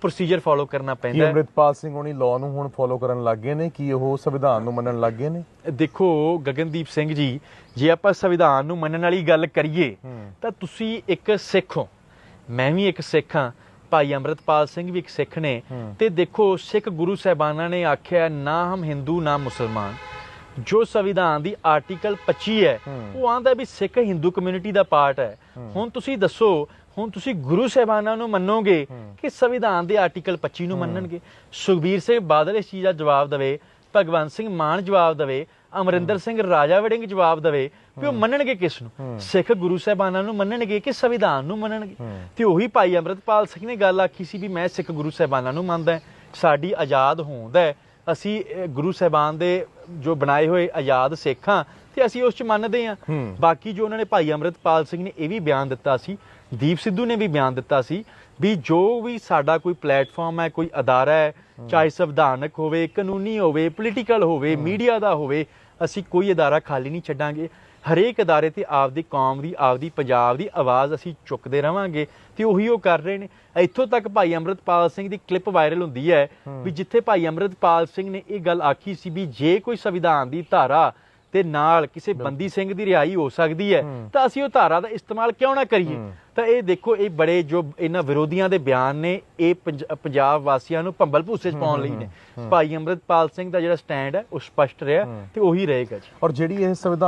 Procedure follow ਕਰਨਾ ਪੈਂਦਾ ਹੈ। ਅੰਮ੍ਰਿਤਪਾਲ ਸਿੰਘ ਹੋਣੀ ਲਾਅ ਨੂੰ ਹੁਣ ਫੋਲੋ ਕਰਨ ਲੱਗ ਗਏ ਨੇ? ਕੀ ਉਹ ਸੰਵਿਧਾਨ ਨੂੰ ਮੰਨਣ ਲੱਗ ਗਏ ਨੇ? ਦੇਖੋ ਗਗਨਦੀਪ ਸਿੰਘ ਜੀ ਜੇ ਆਪਾਂ ਸੰਵਿਧਾਨ ਨੂੰ ਮੰਨਣ ਵਾਲੀ ਗੱਲ ਕਰੀਏ। ਤਾਂ ਤੁਸੀਂ ਇੱਕ ਸਿੱਖ ਹੋ। ਮੈਂ ਵੀ ਇੱਕ ਸਿੱਖ ਹਾਂ। ਭਾਈ ਅੰਮ੍ਰਿਤਪਾਲ ਸਿੰਘ ਵੀ ਇੱਕ ਸਿੱਖ ਨੇ। ਤੇ ਦੇਖੋ ਸਿੱਖ ਗੁਰੂ ਸਾਹਿਬਾਨਾਂ ਨੇ ਆਖਿਆ ਨਾ ਹਮ ਹਿੰਦੂ ਨਾ ਮੁਸਲਮਾਨ। ਜੋ ਸੰਵਿਧਾਨ ਦੀ ਆਰਟੀਕਲ 25 ਹੈ ਹੂੰ। ਉਹ ਆਂਦਾ ਵੀ ਸਿੱਖ ਹਿੰਦੂ ਕਮਿਊਨਿਟੀ ਦਾ ਪਾਰਟ ਹੈ। ਹੁਣ ਤੁਸੀਂ ਦੱਸੋ ਹੁਣ ਤੁਸੀਂ ਗੁਰੂ ਸਾਹਿਬਾਨਾਂ ਨੂੰ ਮੰਨੋਗੇ ਕਿ ਸੰਵਿਧਾਨ ਦੇ ਆਰਟੀਕਲ 25 ਨੂੰ ਮੰਨਣਗੇ? ਸੁਖਬੀਰ ਸਿੰਘ ਬਾਦਲ ਇਸ ਚੀਜ਼ ਦਾ ਜਵਾਬ ਦੇਵੇ ਭਗਵੰਤ ਸਿੰਘ ਮਾਨ ਜਵਾਬ ਦੇਵੇ ਅਮਰਿੰਦਰ ਸਿੰਘ ਰਾਜਾ ਵੜਿੰਗ ਜਵਾਬ ਦੇਵੇ ਵੀ ਉਹ ਮੰਨਣਗੇ ਕਿਸ ਨੂੰ? ਸਿੱਖ ਗੁਰੂ ਸਾਹਿਬਾਨਾਂ ਨੂੰ ਮੰਨਣਗੇ ਕਿ ਸੰਵਿਧਾਨ ਨੂੰ ਮੰਨਣਗੇ? ਤੇ ਉਹੀ ਭਾਈ ਅੰਮ੍ਰਿਤਪਾਲ ਸਿੰਘ ਨੇ ਗੱਲ ਆਖੀ ਸੀ ਵੀ ਮੈਂ ਸਿੱਖ ਗੁਰੂ ਸਾਹਿਬਾਨਾਂ ਨੂੰ ਮੰਨਦਾ। ਸਾਡੀ ਆਜ਼ਾਦ ਹੋਂਦ ਹੈ ਅਸੀਂ ਗੁਰੂ ਸਾਹਿਬਾਨ ਦੇ ਜੋ ਬਣਾਏ ਹੋਏ ਆਜ਼ਾਦ ਸਿੱਖਾਂ ਤੇ ਅਸੀਂ ਉਸ ਚ ਮੰਨਦੇ ਹੂੰ। ਬਾਕੀ ਜੋ ਉਹਨਾਂ ਨੇ ਭਾਈ ਅੰਮ੍ਰਿਤਪਾਲ ਸਿੰਘ ਨੇ ਇਹ ਵੀ ਬਿਆਨ ਦਿੱਤਾ ਸੀ ਦੀਪ ਸਿੱਧੂ ਨੇ ਵੀ ਬਿਆਨ ਦਿੱਤਾ ਸੀ ਵੀ ਜੋ ਵੀ ਸਾਡਾ ਕੋਈ ਪਲੇਟਫਾਰਮ ਹੈ ਕੋਈ ਅਦਾਰਾ ਹੈ ਚਾਹੇ ਸੰਵਿਧਾਨਕ ਹੋਵੇ ਕਾਨੂੰਨੀ ਹੋਵੇ ਪੋਲੀਟੀਕਲ ਹੋਵੇ ਮੀਡੀਆ ਦਾ ਹੋਵੇ ਅਸੀਂ ਕੋਈ ਅਦਾਰਾ ਖਾਲੀ ਨਹੀਂ ਛੱਡਾਂਗੇ। ਹਰੇਕ ਅਦਾਰੇ ਤੇ ਆਪਦੀ ਕੌਮ ਦੀ ਆਪਦੀ ਪੰਜਾਬ ਦੀ ਆਵਾਜ਼ ਅਸੀਂ ਚੁੱਕਦੇ ਰਵਾਂਗੇ ਤੇ ਉਹੀ ਉਹ ਕਰ ਰਹੇ ਨੇ। ਇੱਥੋਂ ਤੱਕ ਭਾਈ ਅੰਮ੍ਰਿਤਪਾਲ ਸਿੰਘ ਦੀ ਕਲਿੱਪ ਵਾਇਰਲ ਹੁੰਦੀ ਹੈ ਵੀ ਜਿੱਥੇ ਭਾਈ ਅੰਮ੍ਰਿਤਪਾਲ ਸਿੰਘ ਨੇ ਇਹ ਗੱਲ ਆਖੀ ਸੀ ਵੀ ਜੇ ਕੋਈ ਸੰਵਿਧਾਨ ਦੀ ਧਾਰਾ ਤੇ ਨਾਲ ਕਿਸੇ ਬੰਦੀ ਸਿੰਘ ਦੀ ਰਿਹਾਈ ਹੋ ਸਕਦੀ ਹੈ ਤਾਂ ਅਸੀਂ ਉਹ ਧਾਰਾ ਦਾ ਇਸਤੇਮਾਲ ਕਿਉਂ ਨਾ ਕਰੀਏ? ਤਾਂ ਇਹ ਦੇਖੋ ਇਹ ਬੜੇ ਜੋ ਇਹਨਾਂ ਵਿਰੋਧੀਆਂ ਦੇ ਬਿਆਨ ਨੇ ਇਹ ਪੰਜ- ਪੰਜਾਬ ਵਾਸੀਆਂ ਨੂੰ ਭੰਬਲ ਭੂਸੇ 'ਚ ਪਾਉਣ ਲਈ ਨੇ। ਭਾਈ ਅੰਮ੍ਰਿਤਪਾਲ ਸਿੰਘ ਦਾ ਜਿਹੜਾ ਸਟੈਂਡ ਹੈ ਉਹ ਸਪਸ਼ਟ ਰਿਹਾ ਤੇ ਉਹੀ ਰਹੇਗਾ ਜੀ। ਔਰ ਜਿਹੜੀ ਇਹ ਸੰਵਿਧਾਨ